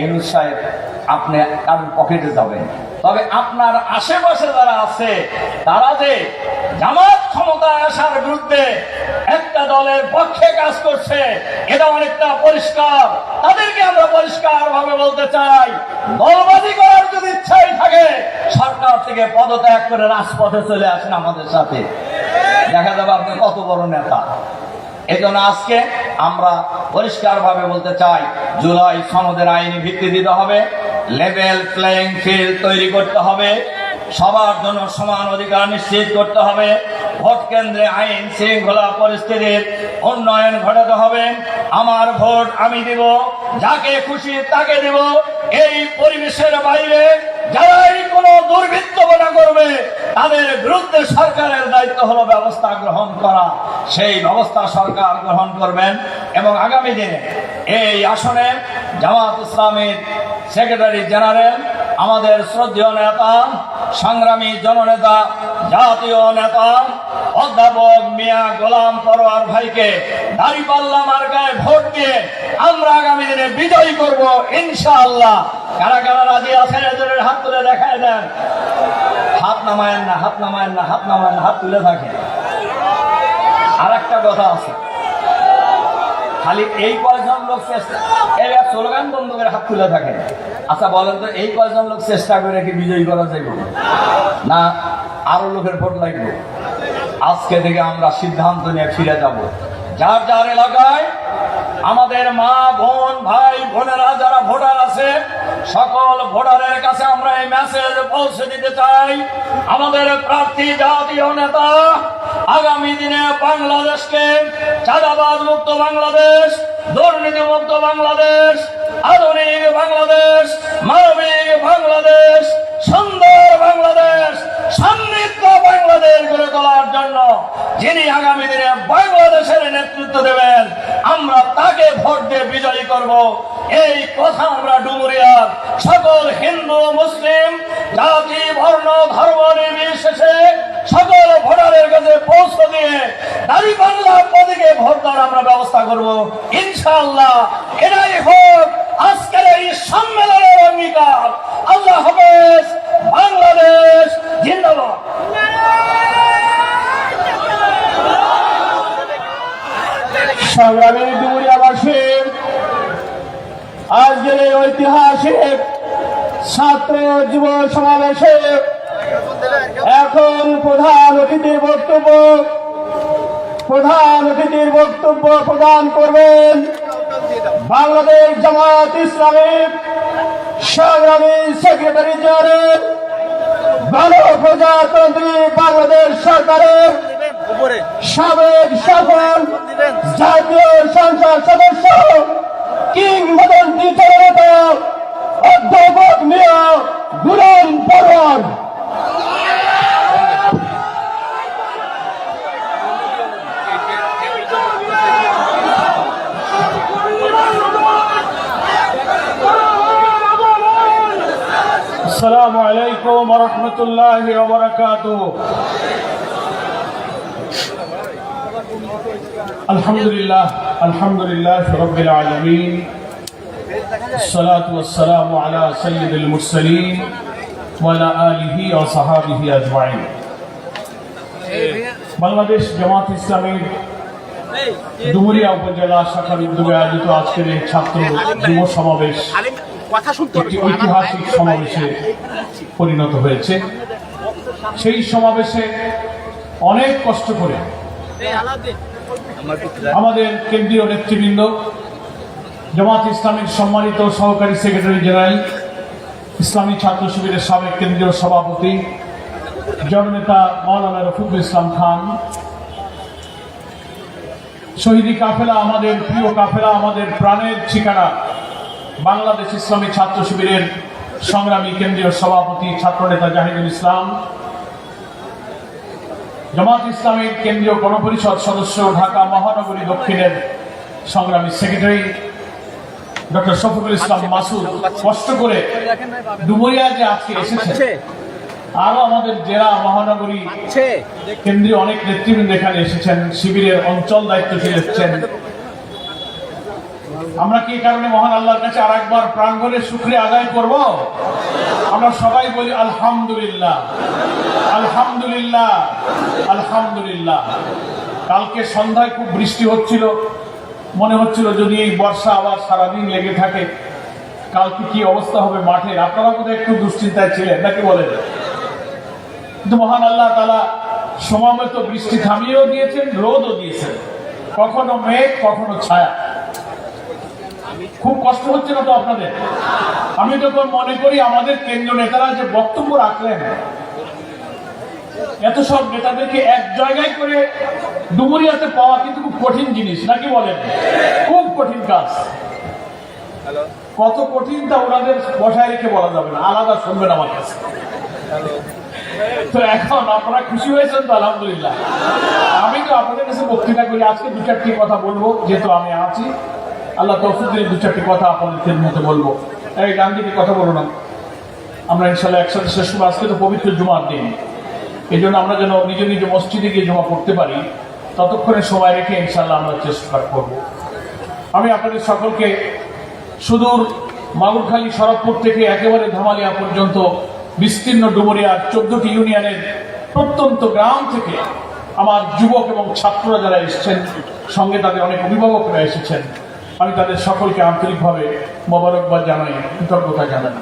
ইউনুস সাহেব, আপনি কারোর পকেটে যাবেন। তবে আপনার আশেপাশে যারা আছে, তারা যে জামাত ক্ষমতায় আসার বিরুদ্ধে একটা দলের পক্ষে কাজ করছে, এটা অনেকটা পরিষ্কার। তাদেরকে আমরা পরিষ্কার ভাবে বলতে চাই, দলবাজি করার যদি ইচ্ছাই থাকে, সরকার থেকে পদত্যাগ করে রাজপথে চলে আসেন আমাদের সাথে। দেখা যাবে আপনি কত বড় নেতা। এই জন্য আজকে আমরা পরিষ্কারভাবে বলতে চাই, জুলাই সনদের আইনি ভিত্তি দিতে হবে লেভেল প্লেইং ফিল্ড তৈরি করতে হবে, সবার জন্য সমান অধিকার নিশ্চিত করতে হবে, ভোট কেন্দ্রে আইন শৃঙ্খলা পরিস্থিতির উন্নয়ন ঘটাতে হবে, আমার ভোট আমি দিব, যাকে খুশি তাকে দিব, এই পরিবেশের বাইরে যারাই কোনো দুর্বৃত্তপনা করবে তাদের বিরুদ্ধে সরকারের দায়িত্ব হলো ব্যবস্থা গ্রহণ করা। সেই ব্যবস্থা সরকার গ্রহণ করবেন এবং আগামী দিনে এই আসনে জামাত ইসলামের সেক্রেটারি জেনারেল আমাদের শ্রদ্ধেয় নেতা, সংগ্রামী জননেতা, জাতীয় নেতা, অধ্যাপক মিয়া গোলাম পরোয়ার ভাইকে দাঁড়িপাল্লা মার্কায় ভোট দিয়ে আমরা আগামী দিনে বিজয়ী করব, ইনশাআল্লাহ। কারা কারা রাজি আছেন এজনের হাত তুলে দেখায় দেন। হাত নামায়েন না, হাত নামায়েন না, হাত নামায়েন না, হাত তুলে থাকে আর একটা কথা আছে। খালি এই কয়জন লোক চেষ্টা এক স্লোগান বন্ধ করে হাত তুলে থাকে আচ্ছা বলেন তো, এই কয়জন লোক চেষ্টা করে কি বিজয়ী করা যাইব? না, আরও লোকের ভোট লাগবে। আজকে থেকে আমরা সিদ্ধান্ত নিয়ে ফিরে যাব। যার যার এলাকায় আমাদের মা, বোন, ভাই, বোনেরা, যারা ভোটার আছে, সকল ভোটারের কাছে আমরা এই মেসেজ পৌঁছে দিতে চাই। আমাদের প্রার্থী জাতীয় নেতা, আগামী দিনে বাংলাদেশকে চাঁদাবাদ মুক্ত বাংলাদেশ দুর্নীতি মুক্ত বাংলাদেশ আধুনিক বাংলাদেশ, মানবিক বাংলাদেশ, সুন্দর বাংলাদেশ, সমৃদ্ধ বাংলাদেশ গড়ে তোলার জন্য যিনি আগামী দিনে বাংলাদেশের নেতৃত্ব দেবেন, আমরা তাকে ভোট দিয়ে বিজয়ী করব। এই কথা আমরা ডুমুরিয়ার সকল হিন্দু, মুসলিম, জাতি, বর্ণ, ধর্ম নির্বিশেষে সকল ভোটারের কাছে পৌঁছে দিয়ে দাবি বাংলা পদিকে ভোট দেওয়ার আমরা ব্যবস্থা করব। ইনশাআল্লাহ এটাই হোক আজকের এই সম্মেলনের অঙ্গীকার। আল্লাহ হাফেজ, বাংলাদেশ জিন্দাবাদ। সংগ্রামী ডুমুরিয়াবাসী আজকের এই ঐতিহাসিক ছাত্র যুব সমাবেশে এখন প্রধান অতিথির বক্তব্য, প্রধান অতিথির বক্তব্য প্রদান করবেন বাংলাদেশ জামাত ইসলামের সংগ্রামী সেক্রেটারি জেনারেল, ভালো প্রজাতন্ত্রী বাংলাদেশ সরকারের সাবেক সফল জাতীয় সংসদ সদস্য কিং কিংবদন্তি জননেতা, অধ্যাপক মিয়া গুলাম পরোয়ার। السلام عليكم ورحمة الله وبركاته الحمد لله الحمد لله رب العالمين الصلاة والسلام على سيد المرسلين وعلى آله وصحابه أجمعين বাংলাদেশ জামাত ইসলামের ডুমুরিয়া উপজেলা শাখার উদ্যোগে আয়োজিত আজকের এই ছাত্র যুব সমাবেশ আলিম কথা শুনতে ঐতিহাসিক সমাবেশে পরিণত হয়েছে। সেই সমাবেশে অনেক কষ্ট করে আমাদের কেন্দ্রীয় নেতৃবৃন্দ, জামাত ইসলামের সম্মানিত সহকারী সেক্রেটারি জেনারেল, ইসলামী ছাত্র শিবিরের সাবেক কেন্দ্রীয় সভাপতি, জননেতা মৌলানা রফিকুল ইসলাম খান, শহীদি কাফেলা, আমাদের প্রিয় কাফেলা, আমাদের প্রাণের ঠিকানা বাংলাদেশ ইসলামী ছাত্র শিবিরের সংগ্রামী কেন্দ্রীয় সভাপতি ছাত্রনেতা জাহিদুল ইসলাম জামাত ইসলামের কেন্দ্রীয় গণপরিষদ সদস্য ঢাকা মহানগরী দক্ষিণের সংগ্রামী সেক্রেটারি ডক্টর শফিকুল ইসলাম মাসুদ কষ্ট করে ডুমরিয়া যে আজকে এসেছে আরও আমাদের জেলা মহানগরী কেন্দ্রীয় অনেক নেতৃবৃন্দ এখানে এসেছেন শিবিরের অঞ্চল দায়িত্বশীল এসেছেন। আমরা কি কারণে মহান আল্লাহর কাছে আর একবার প্রাণ ভরে আদায় করব? আমরা সবাই বলি, আলহামদুলিল্লাহ। আলহামদুলিল্লাহ। আলহামদুলিল্লাহ। কালকে সন্ধ্যায় খুব বৃষ্টি হচ্ছিল। মনে হচ্ছিল যদি এই বর্ষা আবার সারাদিন লেগে থাকে, কালকে কি অবস্থা হবে মাঠের? আপনারা কোথায় একটু দুশ্চিন্তায় ছিলেন, নাকি বলেন? কিন্তু মহান আল্লাহ তালা সমাবেত বৃষ্টি থামিয়েও দিয়েছেন, রোদও দিয়েছেন। কখনো মেঘ, কখনো ছায়া। খুব কষ্ট হচ্ছে না তো আপনাদের? আমি তখন মনে করি আমাদের কেন্দ্রীয় নেতারা যে বক্তব্য রাখলেন এত সব নেতাদেরকে এক জায়গায় করে ডুমুরিয়াতে পাওয়া কিন্তু খুব কঠিন জিনিস নাকি বলেন? খুব কঠিন কাজ। কত কঠিন তা ওনাদের বসায় রেখে বলা যাবে না আলাদা শুনবেন আমার কাছে। তো এখন আপনারা খুশি হয়েছেন তো আলহামদুলিল্লাহ। আমি তো আপনাদের কাছে বক্তৃতা করি আজকে দু চারটি কথা বলব যেহেতু আমি আছি। আল্লাহ তৌফিক দু চারটি কথা আপনাদের মধ্যে বলব। এই দিকে কথা বলো না। আমরা ইনশাল্লাহ একসাথে শেষ করব। আজকে তো পবিত্র জুমার দিন। এই জন্য আমরা যেন নিজ নিজ মসজিদে গিয়ে জমা করতে পারি। ততক্ষণে সময় রেখে ইনশাল্লাহ আমরা চেষ্টা করব। আমি আপনাদের সকলকে সুদূর মাগুরখালী, শরৎপুর থেকে একেবারে ধামালিয়া পর্যন্ত বিস্তীর্ণ ডুমুরিয়ার চোদ্দটি ইউনিয়নের প্রত্যন্ত গ্রাম থেকে আমার যুবক এবং ছাত্ররা যারা এসেছেন, সঙ্গে তাদের অনেক অভিভাবকরা এসেছেন। আমি তাদের সকলকে আন্তরিকভাবে মোবারকবাদ জানাই, কৃতজ্ঞতা জানাই।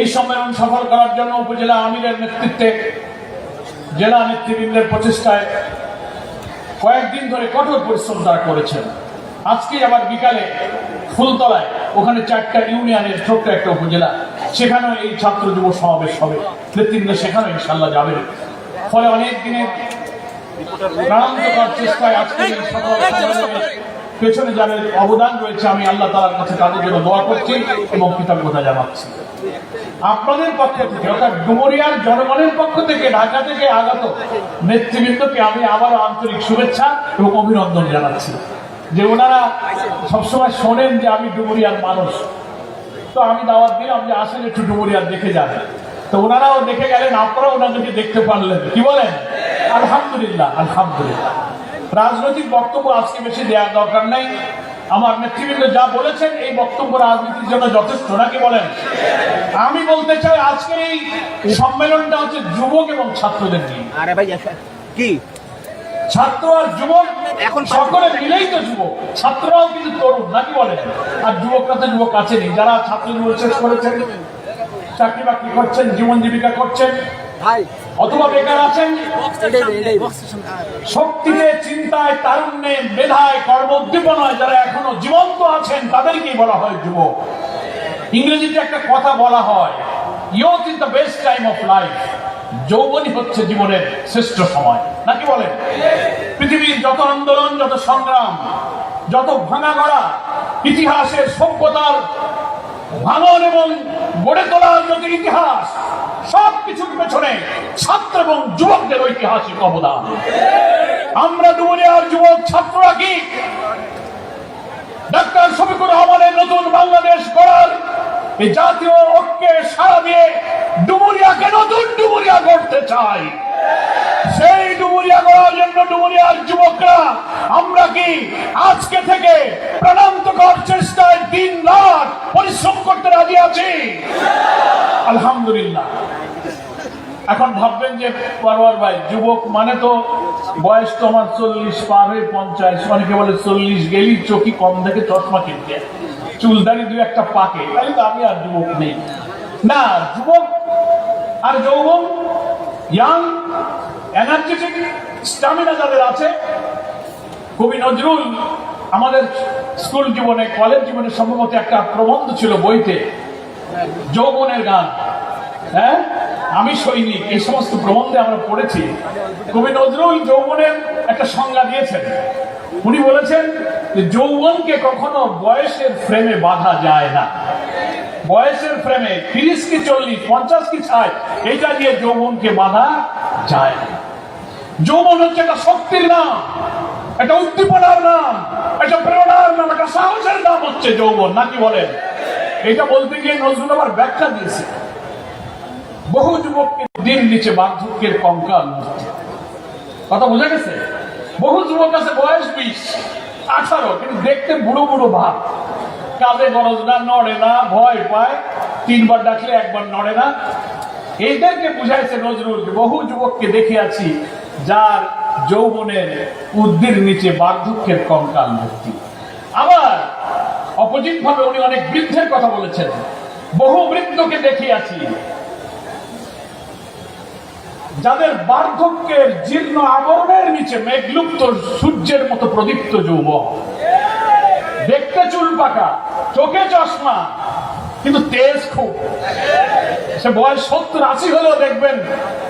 এই সম্মেলন সফল করার জন্য উপজেলা আমিরের নেতৃত্বে জেলা নেতৃবৃন্দের প্রচেষ্টায় কয়েকদিন ধরে কঠোর পরিশ্রম তারা করেছেন। আজকে আবার বিকালে ফুলতলায়, ওখানে চারটা ইউনিয়নের ছোট্ট একটা উপজেলা, সেখানেও এই ছাত্র যুব সমাবেশ হবে। নেতৃবৃন্দ সেখানেও ইনশাল্লাহ যাবেন। ফলে অনেক দিনের চেষ্টায় আজকে পেছনে যাদের অবদান রয়েছে, আমি আল্লাহ তালার কাছে তাদের জন্য দোয়া করছি এবং কৃতজ্ঞতা জানাচ্ছি। আপনাদের পক্ষ থেকে, অর্থাৎ ডুমরিয়ার জনগণের পক্ষ থেকে ঢাকা থেকে আগত নেতৃবৃন্দকে আমি আবারও আন্তরিক শুভেচ্ছা এবং অভিনন্দন জানাচ্ছি। যে ওনারা সবসময় শোনেন যে আমি ডুমরিয়ার মানুষ। তো আমি দাওয়াত দিলাম যে আসেন একটু ডুমরিয়ার দেখে যান। তো ওনারাও দেখে গেলেন, আপনারাও ওনাদেরকে দেখতে পারলেন। কি বলেন? আলহামদুলিল্লাহ আলহামদুলিল্লাহ। রাজনৈতিক বক্তব্য আজকে বেশি দেওয়ার দরকার নাই। আমার নেতৃবৃন্দ যা বলেছেন এই বক্তব্য রাজনীতির জন্য যথেষ্ট। নাকি বলেন আমি বলতে চাই আজকের এই সম্মেলনটা হচ্ছে যুবক এবং ছাত্রদের নিয়ে। আরে ভাই কি? ছাত্র আর যুবক এখন সকলে মিলেই তো যুবক। ছাত্ররাও কিন্তু তরুণ নাকি বলেন? আর যুবকরা তো যুবক আছে নেই যারা ছাত্র জীবন শেষ করেছেন চাকরি বাকরি করছেন জীবন জীবিকা করছেন অথবা বেকার আছেন। শক্তিতে চিন্তায় তারুণ্যে মেধায় কর্মোদ্দীপনায় যারা এখনও জীবন্ত আছেন তাদেরকেই বলা হয় যুবক ইংরেজিতে একটা কথা বলা হয় youth is the best time of life যৌবনই হচ্ছে জীবনের শ্রেষ্ঠ সময়। নাকি বলেন? পৃথিবীর যত আন্দোলন যত সংগ্রাম যত ভাঙা গড়া ইতিহাসের সভ্যতার ভাঙন এবং গড়ে তোলার যত ইতিহাস সব কিছুর পেছনে ছাত্র এবং যুবকদের ঐতিহাসিক অবদান। আমরা ডুবুরিয়ার যুবক ছাত্ররা কি? ডাক্তার শফিকুর রহমানের নতুন বাংলাদেশ গড়ার এই জাতীয় ঐক্যে সারা দিয়ে ডুমুরিয়াকে নতুন ডুমুরিয়া গড়তে চাই সেই ডুমুরিয়া করার জন্য ডুমুরিয়ার যুবকরা, আমরা কি আজকে থেকে প্রাণান্তকর চেষ্টায় দিন রাত পরিশ্রম করতে রাজি আছি? আলহামদুলিল্লাহ। এখন ভাববেন যে, পরোয়ার ভাই, যুবক মানে তো বয়স তো আমার চল্লিশ, পার হয়ে পঞ্চাশ। অনেকে বলে চল্লিশ গেলি চোখি কম থেকে চশমা কিনতে। চুলদারি দু একটা পাকে তাহলে তো আমি আর যুবক নেই। না, যুবক আর যৌবন ইয়াং এনার্জেটিক স্টামিনা যাদের আছে, কবি নজরুল আমাদের স্কুল জীবনে, কলেজ জীবনে সম্ভবত একটা প্রবন্ধ ছিল বইতে, যৌবনের গান। হ্যাঁ? আমি সৈনিক, এই সমস্ত প্রবন্ধে আমরা পড়েছি। কবি নজরুল যৌবনের একটা সংজ্ঞা দিয়েছেন। উনি বলেছেন যে যৌবনকে কখনো বয়সের ফ্রেমে বাঁধা যায় না। বয়সের ফ্রেমে তিরিশ কি চল্লিশ, পঞ্চাশ কি ষাট এটা দিয়ে যৌবনকে বাঁধা যায় যৌবন হচ্ছে একটা শক্তির নাম, একটা উদ্দীপনার নাম, একটা প্রেরণার নাম, একটা সাহসের নাম হচ্ছে যৌবন নাকি বলেন? এটা বলতে গিয়ে নজরুল আবার ব্যাখ্যা দিয়েছে। বহু যুবককে দিন নিচে বার্ধক্যের কঙ্কাল কথা বোঝা গেছে? বহু যুবক আছে বয়স বিশ, আঠারো, কিন্তু দেখতে বুড়ো বুড়ো ভাব কাজে গরজ না, নড়ে না, ভয় পায়। তিনবার ডাকলে একবার নড়ে না। এইদেরকে বুঝাইছে নজরুল, বহু যুবককে দেখে আছি যার যৌবনের উদ্দির নিচে বার্ধক্যের কঙ্কাল ভর্তি আবার অপোজিট ভাবে উনি অনেক বৃদ্ধের কথা বলেছেন। বহু বৃদ্ধকে দেখে আছি যাদের বার্ধক্যের জীর্ণ আবরণের নিচে মেঘলুপ্ত সূর্যের মতো প্রদীপ্ত যৌবন। দেখতে চুল পাকা, চোখে চশমা, কিন্তু তেজ খুব। সে বয়স সত্তর, আশি হলেও দেখবেন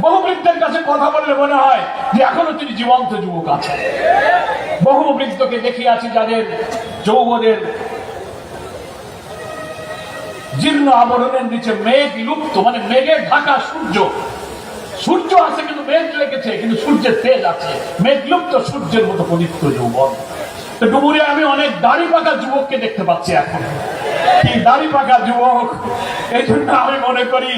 বহু বৃদ্ধের কাছে কথা বললে মনে হয় যে এখনও তিনি জীবন্ত যুবক আছেন। বহু বৃদ্ধকে দেখি আছি যাদের যৌবনের জীর্ণ আবরণের নিচে মেঘ লুপ্ত মানে মেঘে ঢাকা সূর্য। সূর্য আছে কিন্তু মেঘ লেগেছে, কিন্তু সূর্যের তেজ আছে। মেঘ লুপ্ত সূর্যের মতো পবিত্র যৌবন। তো ডুবুরিয়া আমি অনেক দাড়ি পাকা যুবককে দেখতে পাচ্ছি এখন। দাড়ি পাকা যুবক? এই জন্য আমি মনে করি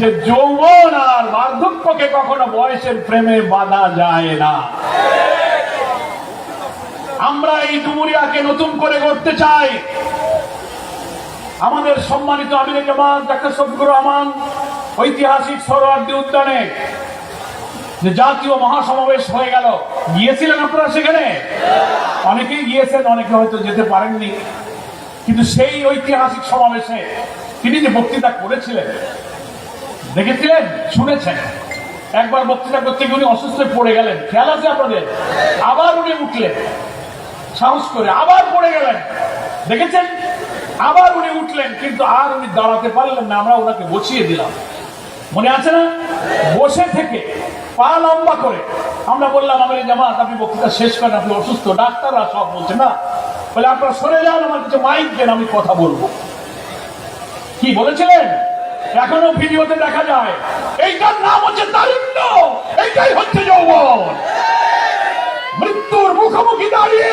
যে যৌবন আর বার্ধক্যকে কখনো বয়সের প্রেমে বাধা যায় না। আমরা এই ডুমুরিয়াকে নতুন করে করতে চাই। আমাদের সম্মানিত আমির জামান ডাক্তার শফিকুর রহমান, ঐতিহাসিক সরোয়ার্দী উদ্যানে যে জাতীয় মহাসমাবেশ হয়ে গেল। গিয়েছিলেন আপনারা সেখানে? অনেকেই গিয়েছেন, অনেকে হয়তো যেতে পারেননি। কিন্তু সেই ঐতিহাসিক সমাবেশে তিনি যে বক্তৃতা করেছিলেন, দেখেছিলেন? শুনেছেন। একবার বক্তৃতা করতে গিয়ে উনি অসুস্থ পড়ে গেলেন। খেয়াল আছে আপনাদের? আবার উনি উঠলেন। সাহস করে আবার পড়ে গেলেন। দেখেছেন? আবার উনি উঠলেন, কিন্তু আর উনি দাঁড়াতে পারলেন না। আমরা ওনাকে বসিয়ে দিলাম। মনে আছে না? বসে থেকে পা লম্বা করে। আমরা বললাম, আমাদের জামাত, আপনি বক্তৃতা শেষ করেন, আপনি অসুস্থ, ডাক্তাররা সব বলছে, না? বলে, আপনারা সরে যান, আমার কিছু মাইক দেন, আমি কথা বলব। কি বলেছিলেন? এখনও ভিডিওতে দেখা যায়, এইটার নাম হচ্ছে তারুণ্য এইটাই হচ্ছে যৌবন। মৃত্যুর মুখোমুখি দাঁড়িয়ে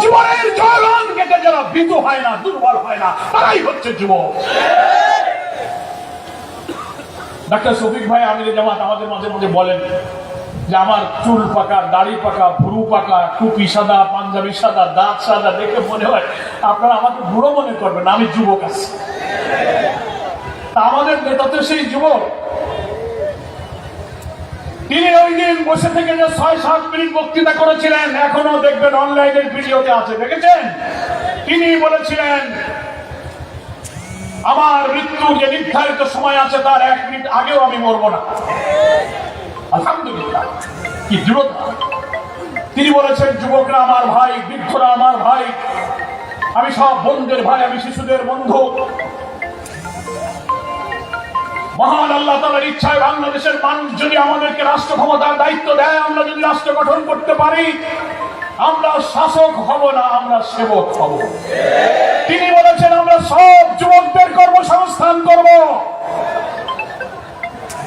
জীবনের জয়গান কেটে যারা ভীত হয় না, দুর্বল হয় না, তারাই হচ্ছে যুবক। ডাক্তার শফিক ভাই, আমির জামাত আমাদের মাঝে মাঝে বলেন যে আমার চুল পাকা, দাড়ি পাকা, ভুরু পাকা, টুপি সাদা, পাঞ্জাবি সাদা, দাঁত সাদা, দেখে মনে হয় আপনারা আমাকে বুড়ো মনে করবেন, আমি যুবক আছি। তা আমাদের নেতা তো সেই যুবক। তিনি ওই দিন বসে থেকে যে ছয় সাত মিনিট বক্তৃতা করেছিলেন, এখনও দেখবেন অনলাইনের ভিডিওতে আছে, দেখেছেন? তিনি বলেছিলেন আমার মৃত্যুর যে নির্ধারিত সময় আছে, তার এক মিনিট আগেও আমি মরবো না। কি দৃঢ়তা তিনি বলেছেন, যুবকরা আমার ভাই, বৃদ্ধরা আমার ভাই। আমি সব বন্ধুদের ভাই, আমি শিশুদের বন্ধু। মহান আল্লাহ তালার ইচ্ছায় বাংলাদেশের মানুষ যদি আমাদেরকে রাষ্ট্র ক্ষমতার দায়িত্ব দেয়, আমরা যদি রাষ্ট্র গঠন করতে পারি আমরা শাসক হব না, আমরা সেবক হব। তিনি বলেছেন, আমরা সব যুবকদের কর্মসংস্থান করব।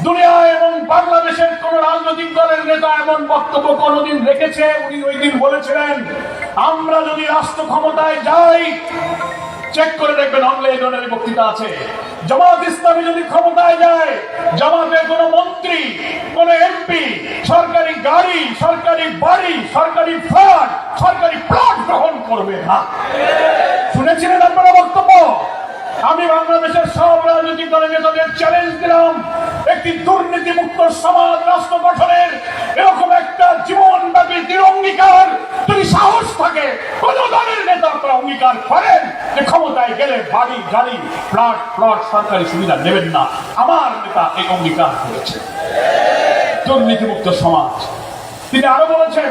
দুনিয়া এবং বাংলাদেশের কোন রাজনৈতিক দলের নেতা এমন বক্তব্য কোনদিন রেখেছে? উনি ওই দিন বলেছিলেন, আমরা যদি রাষ্ট্র ক্ষমতায় যাই চেক করে দেখবেন অনলাইনের বক্তৃতা আছে। জামাত ইসলামী যদি ক্ষমতায় যায় জামাতের কোন মন্ত্রী, কোন এমপি সরকারি গাড়ি, সরকারি বাড়ি, সরকারি ফ্ল্যাট, সরকারি প্লট গ্রহণ করবে না। শুনেছিলেন আপনারা বক্তব্য? আমি বাংলাদেশের সব রাজনৈতিক দলের নেতাদের চ্যালেঞ্জ দিলাম। একটি দুর্নীতিমুক্ত সমাজ রাষ্ট্র গঠনের এরকম একটা জীবন জীবনব্যাপী দৃঢ় অঙ্গীকার। যদি সাহস থাকে, কোন দলের নেতা আপনারা অঙ্গীকার করেন যে ক্ষমতায় গেলে বাড়ি, গাড়ি, ফ্ল্যাট, প্লট, সরকারি সুবিধা নেবেন না। আমার নেতা এই অঙ্গীকার করেছে। দুর্নীতিমুক্ত সমাজ। তিনি আরও বলেছেন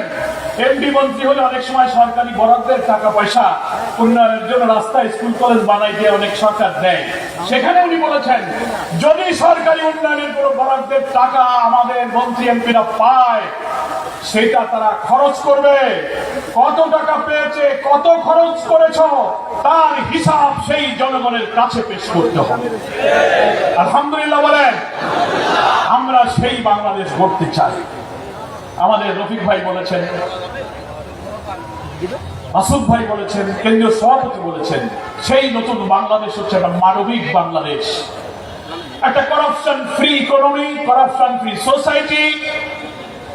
এমপি মন্ত্রী হলে অনেক সময় সরকারি বরাদ্দের টাকা পয়সা উন্নয়নের জন্য রাস্তা স্কুল, কলেজ বানাই দিয়ে অনেক সরকার দেয়। সেখানে উনি বলেছেন, যদি সরকারি উন্নয়নের কোনো বরাদ্দের টাকা আমাদের মন্ত্রী, এমপিরা পায়, সেটা তারা খরচ করবে। কত টাকা পেয়েছে, কত খরচ করেছ, তার হিসাব সেই জনগণের কাছে পেশ করতে হবে। আলহামদুলিল্লাহ বলেন, আমরা সেই বাংলাদেশ গড়তে চাই। আমাদের রফিক ভাই বলেছেন, মাসুদ ভাই বলেছেন, কেন্দ্রীয় সভাপতি বলেছেন, সেই নতুন বাংলাদেশ হচ্ছে একটা মানবিক বাংলাদেশ। একটা corruption free economy corruption free society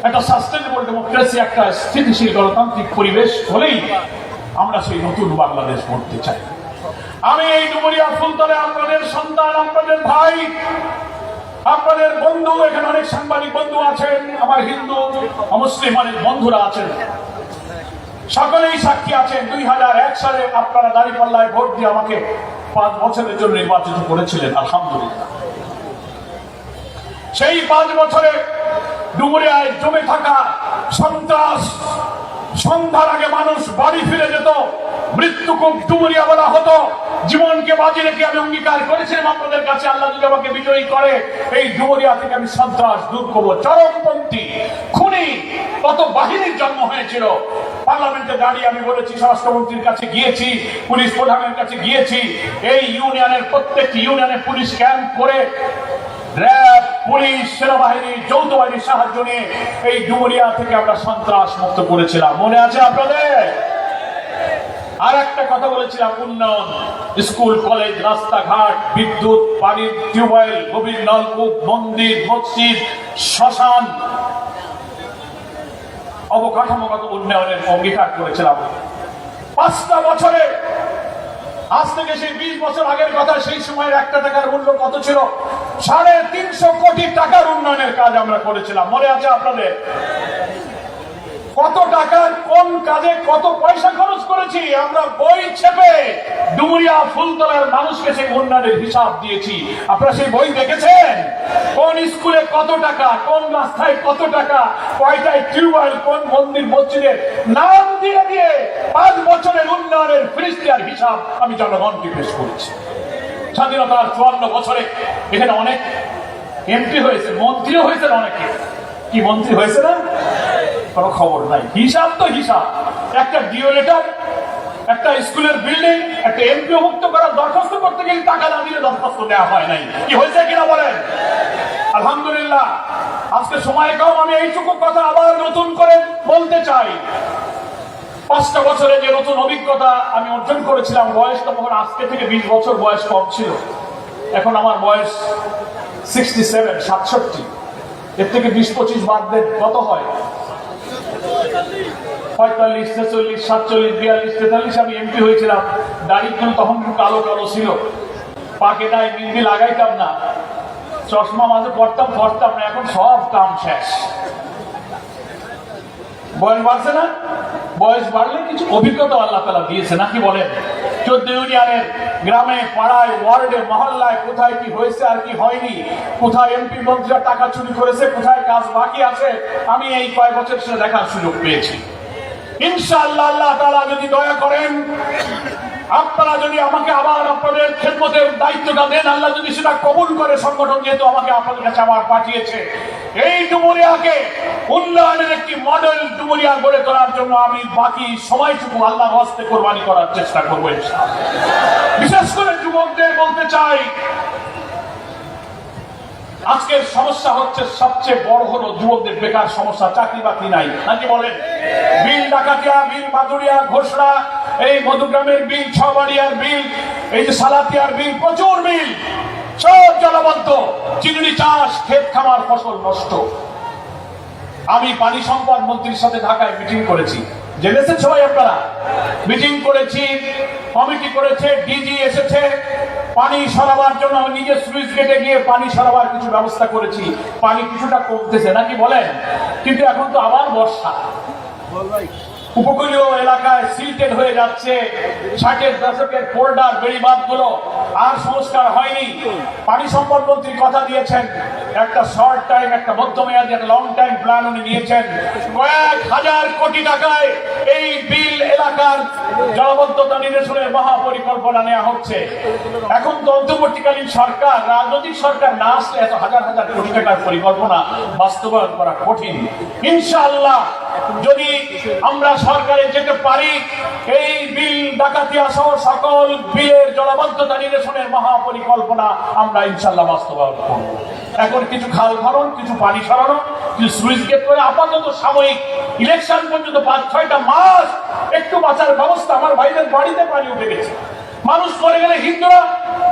একটা সাস্টেনেবল ডেমোক্রেসি একটা স্থিতিশীল গণতান্ত্রিক পরিবেশ হলেই আমরা সেই নতুন বাংলাদেশ গড়তে চাই। আমি এই ডুমুরিয়া ফুলতলে আপনাদের সন্তান, আপনাদের ভাই, আপনাদের বন্ধু, এখানে অনেক সাংবাদিক বন্ধু আছেন, আমার হিন্দু মুসলিম অনেক বন্ধুরা আছেন। সকলেই সাক্ষী আছেন, দুই হাজার এক সালে আপনারা দাঁড়িপাল্লায় ভোট দিয়ে আমাকে পাঁচ বছরের জন্য নির্বাচিত করেছিলেন, আলহামদুলিল্লাহ। সেই পাঁচ বছরে ডুমুরিয়ায় জমে থাকা সন্ত্রাস, সন্ধ্যার আগে মানুষ বাড়ি ফিরে যেত মৃত্যু খুব ডুমুরিয়া বলা হতো। জীবনকে বাজি রেখে আমি অঙ্গীকার করেছিলাম আপনাদের কাছে আল্লাহ যদি আমাকে বিজয়ী করে, এই ডুমুরিয়া থেকে আমি সন্ত্রাস দূর করব চরমপন্থী, খুনি কত বাহিনীর জন্ম হয়েছিল। পার্লামেন্টে দাঁড়িয়ে আমি বলেছি, স্বরাষ্ট্রমন্ত্রীর কাছে গিয়েছি, পুলিশ প্রধানের কাছে গিয়েছি। এই ইউনিয়নের প্রত্যেকটি ইউনিয়নে পুলিশ ক্যাম্প করে র্যাব, পুলিশ, সেনাবাহিনী যৌথ বাহিনীর সাহায্য নিয়ে এই ডুমুরিয়া থেকে আমরা সন্ত্রাস মুক্ত করেছিলাম। মনে আছে আপনাদের? আর একটা কথা বলেছিলাম, উন্নয়ন, স্কুল, কলেজ, রাস্তাঘাট, বিদ্যুৎ পানির টিউবওয়েল, গভীর নলকূপ, মন্দির, মসজিদ, শ্মশান। অবকাঠামোগত উন্নয়নের অঙ্গীকার করেছিলাম। পাঁচটা বছরে, আজ থেকে সেই বিশ বছর আগের কথা, সেই সময়ের একটা টাকার মূল্য কত ছিল? সাড়ে তিনশো কোটি টাকার উন্নয়নের কাজ আমরা করেছিলাম। মনে আছে আপনাদের? কত টাকার কোন কাজে কত পয়সা খরচ করেছি, আমরা বই ছেপে ডুমুরিয়া ফুলতলার মানুষকে সেই উন্নয়নের হিসাব দিয়েছি। আপনারা সেই বই দেখেছেন? কোন স্কুলে কত টাকা, কোন রাস্তায় কত টাকা, কয়টায় টিউবওয়েল, কোন মন্দির, মসজিদের নাম দিয়ে দিয়ে পাঁচ বছরের উন্নয়নের ফিরিস্তিয়ার হিসাব আমি জনগণকে পেশ করেছি। স্বাধীনতার চুয়ান্ন বছরে এখানে অনেক এমপি হয়েছে, মন্ত্রীও হয়েছে অনেকে। কি মন্ত্রী হয়েছে না? কোনো খবর নাই। হিসাব তো হিসাব। একটা ডিও লেটার একটা স্কুলের বিল্ডিং, একটা এমপিও মুক্ত করার দরখাস্ত করতে গেলে টাকা না দিলে দরখাস্ত দেওয়া হয় নাই। কি হয়েছে কিনা বলেন? আলহামদুলিল্লাহ, আজকে সময় কম, আমি এইটুকু কথা আবার নতুন করে বলতে চাই। পাঁচটা বছরে যে নতুন অভিজ্ঞতা আমি অর্জন করেছিলাম, বয়স তখন আজকে থেকে বিশ বছর বয়স কম ছিল। এখন আমার বয়স সিক্সটি সেভেন সাতষট্টি। এর থেকে বিশ পঁচিশ বাদ কত হয়? পঁয়তাল্লিশ, ছেচল্লিশ, সাতচল্লিশ, বিয়াল্লিশ, তেতাল্লিশ আমি এমপি হয়েছিলাম। দাড়ি কিন্তু তখন কালো কালো ছিল। পাকে নাই লাগাইতাম না। চশমা মাঝে পড়তাম পড়তাম না, এখন সব কাম শেষ। বয়স বাড়ছে না? বয়স বাড়লে কিছু অভিজ্ঞতা আল্লাহ তালা দিয়েছে, নাকি বলেন? চোদ্দ ইউনিয়নের গ্রামে, পাড়ায়, ওয়ার্ডে, মহল্লায় কোথায় কি হয়েছে আর কি হয়নি, কোথায় এমপি মন্ত্রীরা টাকা চুরি করেছে, কোথায় কাজ বাকি আছে, আমি এই কয়েক বছর সেটা দেখার সুযোগ পেয়েছি। ইনশাআল্লাহ আল্লাহ তাআলা যদি দয়া করেন আপনারা যদি আমাকে আবার আপনাদের খেদমতের দায়িত্বটা দেন, আল্লাহ যদি সেটা কবুল করে সংগঠন যেহেতু আমাকে আপনাদের কাছে আবার পাঠিয়েছে। এই ডুমুরিয়াকে উন্নয়নের একটি মডেল ডুমুরিয়া গড়ে তোলার জন্য আমি বাকি সময়টুকু আল্লাহ হস্তে কোরবানি করার চেষ্টা করব বিশেষ করে যুবকদের বলতে চাই আজকের সমস্যা হচ্ছে সবচেয়ে বড় হলো যুবকদের বেকার সমস্যা, চাকরি বাকরি নাই। নাকি বলেন? বিল ডাকাতিয়া, বিল মাদুরিয়া, ঘোষণা, এই মধুগ্রামের বিল, ছবাড়িয়ার বিল, এই যে সালাতিয়ার বিল, প্রচুর বিল। সব জলবদ্ধ। চিংড়ি চাষ, ক্ষেত খামার, ফসল নষ্ট। আমি পানি সম্পদ মন্ত্রীর সাথে ঢাকায় মিটিং করেছি। জেনেছেন সবাই আপনারা? মিটিং করেছি, কমিটি করেছে, ডিজি এসেছে পানি সরাবার জন্য আমি নিজে সুইচ গেটে গিয়ে পানি সরাবার কিছু ব্যবস্থা করেছি। পানি কিছুটা কমতেছে, নাকি বলেন? কিন্তু এখন তো আবার বর্ষা। উপকূলীয় এলাকায় সিল্টেড হয়ে যাচ্ছে। ষাটের দশকের ফোল্ডার বেড়িবাঁধগুলো আর সংস্কার হয়নি। পানি সম্পদ মন্ত্রী কথা দিয়েছেন, একটা শর্ট টাইম একটা মধ্যমেয়াদী, একটা লং টাইম প্ল্যান উনি নিয়েছেন। কয়েক হাজার কোটি টাকায় এই বিল এলাকার জলবদ্ধতা নিরসনের মহাপরিকল্পনা নেওয়া হচ্ছে। এখন তো অন্তর্বর্তীকালীন সরকার, রাজনৈতিক সরকার না আসলে এত হাজার হাজার কোটি টাকার পরিকল্পনা বাস্তবায়ন করা কঠিন। ইনশাআল্লাহ যদি আমরা সরকারে যেতে পারি, এই বিল, ডাকাতিয়া সহ সকল বিলের জলবদ্ধতা নিরসনের মহাপরিকল্পনা আমরা ইনশাল্লাহ বাস্তবায়ন করব। এখন কিছু খাল খনন, কিছু পানি সরানো, কিছু সুইচ গেট করে আপাতত সাময়িক ইলেকশন পর্যন্ত পাঁচ, ছয়টা মাস একটু বাঁচার ব্যবস্থা আমার ভাইদের বাড়িতে পানি উঠে গেছে। মানুষ মরে গেলে হিন্দুরা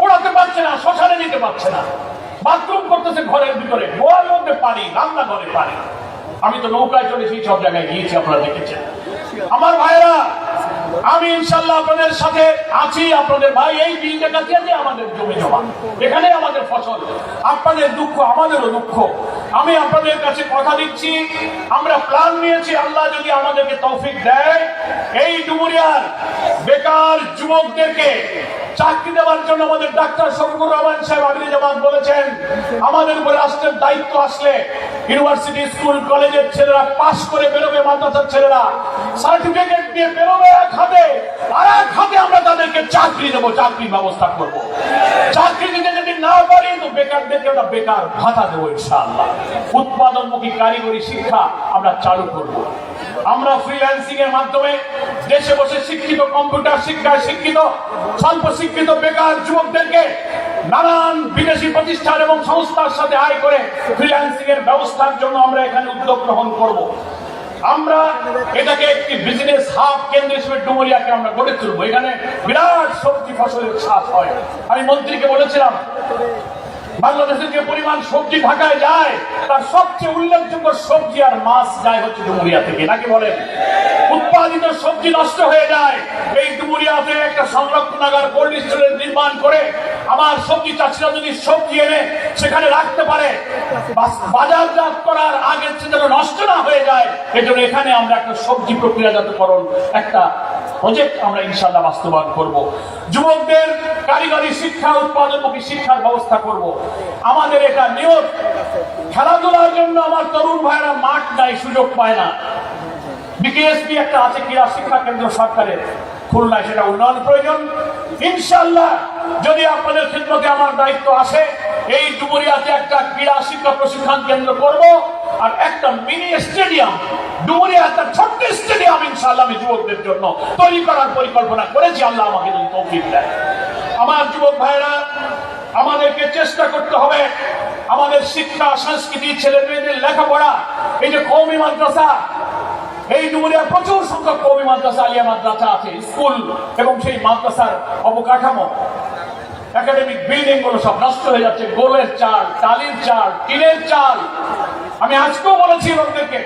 পড়াতে পারছে না, শ্মশানে নিতে পারছে না। বাথরুম করতেছে ঘরের ভিতরে গোয়ার মধ্যে পানি রান্না ঘরে পানি। আমি তো নৌকায় চলে সেই সব জায়গায় গিয়েছি, আপনারা দেখেছেন। আমার ভাইরা আমি ইনশাল্লাহ আপনাদের সাথে আছি, আপনাদের ভাই এই বিলটা কাছে আমাদের জমি জমা। এখানে আমাদের ফসল, আপনাদের দুঃখ, আমাদেরও দুঃখ। আমি আপনাদের কাছে কথা দিচ্ছি, আমরা প্ল্যান নিয়েছি, আল্লাহ যদি আমাদেরকে তৌফিক দেয়, এই ডুমুরিয়ার বেকার যুবকদেরকে চাকরি দেওয়ার জন্য আমাদের ডাক্তার শফিকুর রহমান সাহেব আমির জামাত বলেছেন, আমাদের উপরে রাষ্ট্রের দায়িত্ব আসলে। ইউনিভার্সিটি স্কুল কলেজের ছেলেরা পাশ করে বেরোবে, মাদ্রাসার ছেলেরা। সার্টিফিকেট দিয়ে বেরোবে এক হাতে, আর এক হাতে আমরা তাদেরকে চাকরি দেবো, চাকরির ব্যবস্থা করব। চাকরি দিতে যদি না পারি, তো বেকারদেরকে আমরা বেকার ভাতা দেবো ইনশাআল্লাহ। উৎপাদনমুখী কারিগরি শিক্ষা আমরা চালু করব। আমরা ফ্রিল্যান্সিং এর মাধ্যমে দেশে বসে শিক্ষিত কম্পিউটার শিক্ষায় শিক্ষিত, স্বল্প শিক্ষিত, বেকার যুবকদেরকে নানান বিদেশি প্রতিষ্ঠান এবং সংস্থার সাথে আয় করে ফ্রিল্যান্সিং এর ব্যবস্থার জন্য আমরা এখানে উদ্যোগ গ্রহণ করব। আমরা এটাকে একটি বিজনেস হাব কেন্দ্র হিসেবে ডুমুরিয়াকে আমরা গড়ে তুলবো। এখানে বিরাট সবজি ফসলের চাষ হয়। আমি মন্ত্রীকে বলেছিলাম বাংলাদেশের যে পরিমাণ সবজি ঢাকায় যায়, তার সবচেয়ে উল্লেখযোগ্য সবজি আর মাছ যায় হচ্ছে ডুমুরিয়া থেকে। নাকি বলেন? উৎপাদিত সবজি নষ্ট হয়ে যায়। এই ডুমুরিয়াতে একটা সংরক্ষণাগার কোল্ড স্টোরেজ নির্মাণ করে আমার সবজি চাষিরা যদি সবজি এনে সেখানে রাখতে পারে বাজারজাত করার আগে যেন নষ্ট না হয়ে যায়, এজন্য এখানে আমরা একটা সবজি প্রক্রিয়াজাতকরণ, একটা প্রজেক্ট আমরা ইনশাল্লাহ বাস্তবায়ন করব। যুবকদের কারিগরি শিক্ষা, উৎপাদনমুখী শিক্ষার ব্যবস্থা করব। আমাদের এটা নিয়ত। খেলাধুলার জন্য আমার তরুণ ভাইরা মাঠ নাই সুযোগ পায় না। বিকেএসপি একটা আছে, ক্রীড়া শিক্ষা কেন্দ্র সরকারের। খুলনায় সেটা উন্নয়ন প্রয়োজন। ইনশাল্লাহ যদি আপনাদের ক্ষেত্রতে আমার দায়িত্ব আসে, এই ডুমুরিয়াতে একটা ক্রীড়া শিক্ষা প্রশিক্ষণ কেন্দ্র করব। আর একটা মিনি স্টেডিয়াম ডুমুরিয়া একটা ছোট্ট স্টেডিয়াম ইনশাল্লাহ আমি যুবকদের জন্য তৈরি করার পরিকল্পনা করেছি। আল্লাহ আমাকে যদি তৌফিক দেয় আমার যুবক ভাইরা আমাদেরকে চেষ্টা করতে হবে। আমাদের শিক্ষা, সংস্কৃতি ছেলে মেয়েদের লেখাপড়া, এই যে কৌমি মাদ্রাসা, এই ডুমুরিয়া প্রচুর সংখ্যক কবি মাদ্রাসা, আলিয়া মাদ্রাসা আছে, স্কুল এবং সেই মাদ্রাসার অবকাঠামো। একাডেমিক বিল্ডিংগুলো সব নষ্ট হয়ে যাচ্ছে। গোলের চাল, টালির চাল, টিনের চাল। আমি আজকেও বলেছি লোকদেরকে,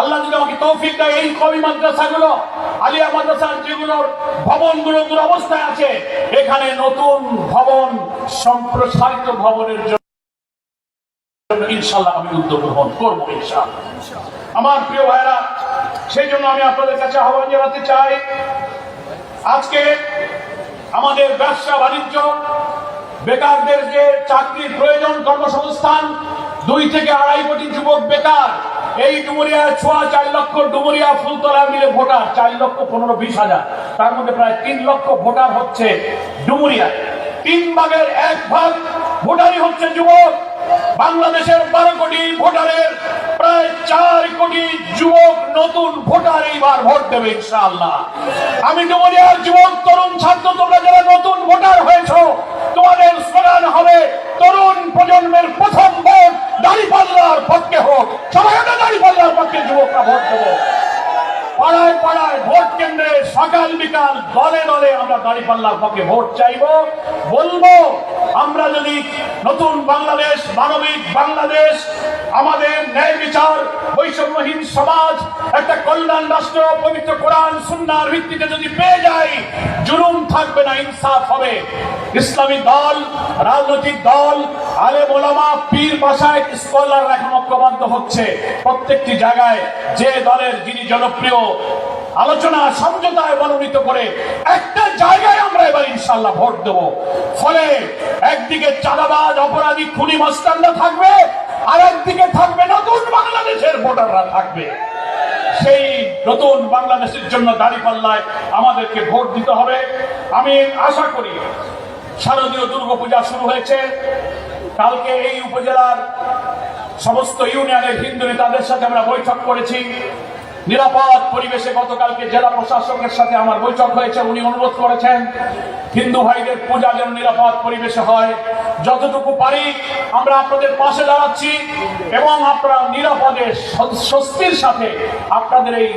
আল্লাহ যদি আমাকে তৌফিক দেয়, এই কবি মাদ্রাসাগুলো, আলিয়া মাদ্রাসার যেগুলোর ভবনগুলো দুরবস্থায় আছে, এখানে নতুন ভবন, সম্প্রসারিত ভবনের জন্য ইনশাল্লাহ আমি উদ্যোগ গ্রহণ করব ইনশাল্লাহ আমার প্রিয় ভাইরা সেই জন্য আমি আপনাদের কাছে আহ্বান জানাতে চাই, আজকে আমাদের ব্যবসা বাণিজ্য বেকারদের যে চাকরির প্রয়োজন, কর্মসংস্থান দুই থেকে আড়াই কোটি যুবক বেকার। এই ডুমুরিয়া ছোয়া চার লক্ষ ডুমুরিয়া ফুলতলা মিলে ভোটার, চার লক্ষ পনেরো বিশ হাজার। তার মধ্যে প্রায় তিন লক্ষ ভোটার হচ্ছে ডুমুরিয়া। তিন ভাগের এক ভাগ ভোটারই হচ্ছে যুবক। বাংলাদেশের বারো কোটি ভোটারের প্রায় চার কোটি যুবক নতুন ভোটার এইবার ভোট দেবে ইনশাআল্লাহ। আমি ডুমুরিয়ার যুবক, তরুণ, ছাত্র, তোমরা যারা নতুন ভোটার হয়েছো তোমাদের স্লোগান হবে, তরুণ প্রজন্মের প্রথম ভোট দাঁড়িপাল্লার পক্ষে হোক। সবাই একটা দাঁড়িপাল্লার পক্ষে যুবকরা ভোট দেবো। পাড়ায় পাড়ায় ভোট কেন্দ্রে সকাল বিকাল দলে দলে আমরা দাঁড়িপাল্লার পক্ষে ভোট চাইব। বলব আমরা যদি নতুন বাংলাদেশ, মানবিক বাংলাদেশ, আমাদের ন্যায় বিচার, বৈষম্যহীন সমাজ, একটা কল্যাণ রাষ্ট্র, পবিত্র কোরআন, সুন্নার ভিত্তিতে যদি পেয়ে যাই, জুলুম থাকবে না, ইনসাফ হবে। ইসলামী দল, রাজনৈতিক দল আলে মোলামা পীর বাসায় স্কলার এখন ঐক্যবদ্ধ হচ্ছে। প্রত্যেকটি জায়গায় যে দলের যিনি জনপ্রিয় আলোচনা সমঝোতায় মনোনীত করে একটা জায়গায় আমরা এবার ইনশাল্লাহ ভোট দেব। ফলে একদিকে চাঁদাবাজ, অপরাধী, খুনি মাস্টাররা থাকবে আর একদিকে থাকবে নতুন বাংলাদেশের ভোটাররা থাকবে। সেই নতুন বাংলাদেশের জন্য দাঁড়িপাল্লায় আমাদেরকে ভোট দিতে হবে। আমি আশা করি শারদীয় দুর্গাপূজা শুরু হয়েছে। কালকে এই উপজেলার সমস্ত ইউনিয়নের হিন্দু নেতাদের সাথে আমরা বৈঠক করেছি। নিরাপদ পরিবেশে গতকালকে জেলা প্রশাসকের সাথে আমার বৈঠক হয়েছে, উনি অনুরোধ করেছেন, হিন্দু ভাইদের পূজা যেন নিরাপদ পরিবেশে হয়। যতটুকু পারি আমরা আপনাদের পাশে দাঁড়াচ্ছি এবং আপনারা নিরাপদে স্বস্তির সাথে আপনাদের এই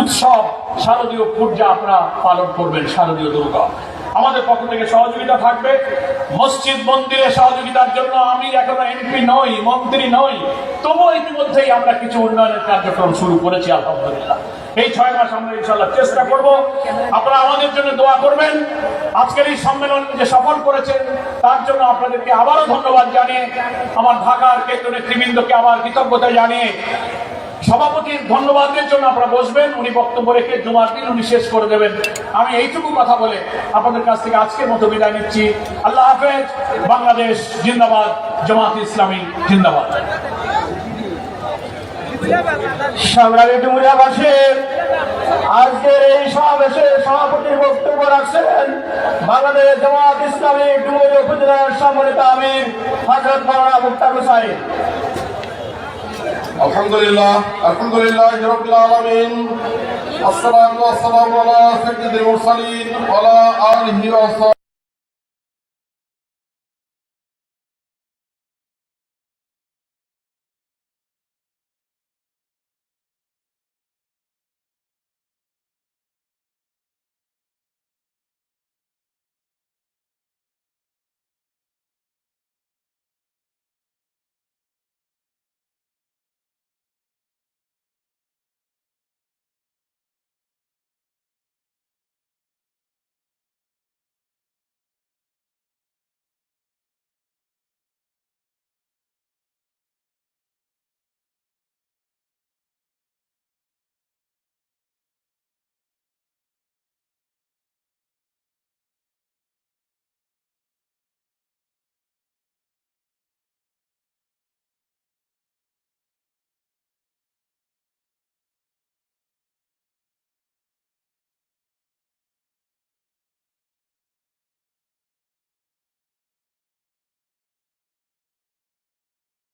উৎসব শারদীয় পূজা আপনারা পালন করবেন, শারদীয় দুর্গা। আমাদের পক্ষ থেকে সহযোগিতা থাকবে। মসজিদ মন্দিরে সহযোগিতার জন্য আমি এখনও এমপি নই, মন্ত্রী নই। তবুও ইতিমধ্যেই আমরা কিছু উন্নয়নের কার্যক্রম শুরু করেছি, আলহামদুলিল্লাহ। এই ছয় মাস আমরা ইনশাল্লাহ চেষ্টা করব। আপনারা আমাদের জন্য দোয়া করবেন। আজকের এই সম্মেলন যে সফল করেছেন, তার জন্য আপনাদেরকে আবারও ধন্যবাদ জানিয়ে, আমার ঢাকার কেন্দ্র নেতৃবৃন্দকে আবার কৃতজ্ঞতা জানিয়ে সভাপতির ধন্যবাদের জন্য আপনারা বসবেন, উনি বক্তব্য রেখে জুমার দিন উনি শেষ করে দেবেন। আমি এইটুকু কথা বলে আপনাদের কাছ থেকে আজকের মতো বিদায় নিচ্ছি। আল্লাহ হাফেজ, বাংলাদেশ জিন্দাবাদ, জামাত ইসলামী জিন্দাবাদ। আজকের এই সমাবেশে সভাপতির বক্তব্য রাখছেন বাংলাদেশ জামাত ইসলামী ডুমুরিয়া উপজেলার সম্মানিত আমির হজরত মাওলানা মুক্তার হুসাইন। الحمد لله الحمد لله رب العالمين الصلاة والسلام على سيد المرسلين وعلى آله وصحبه.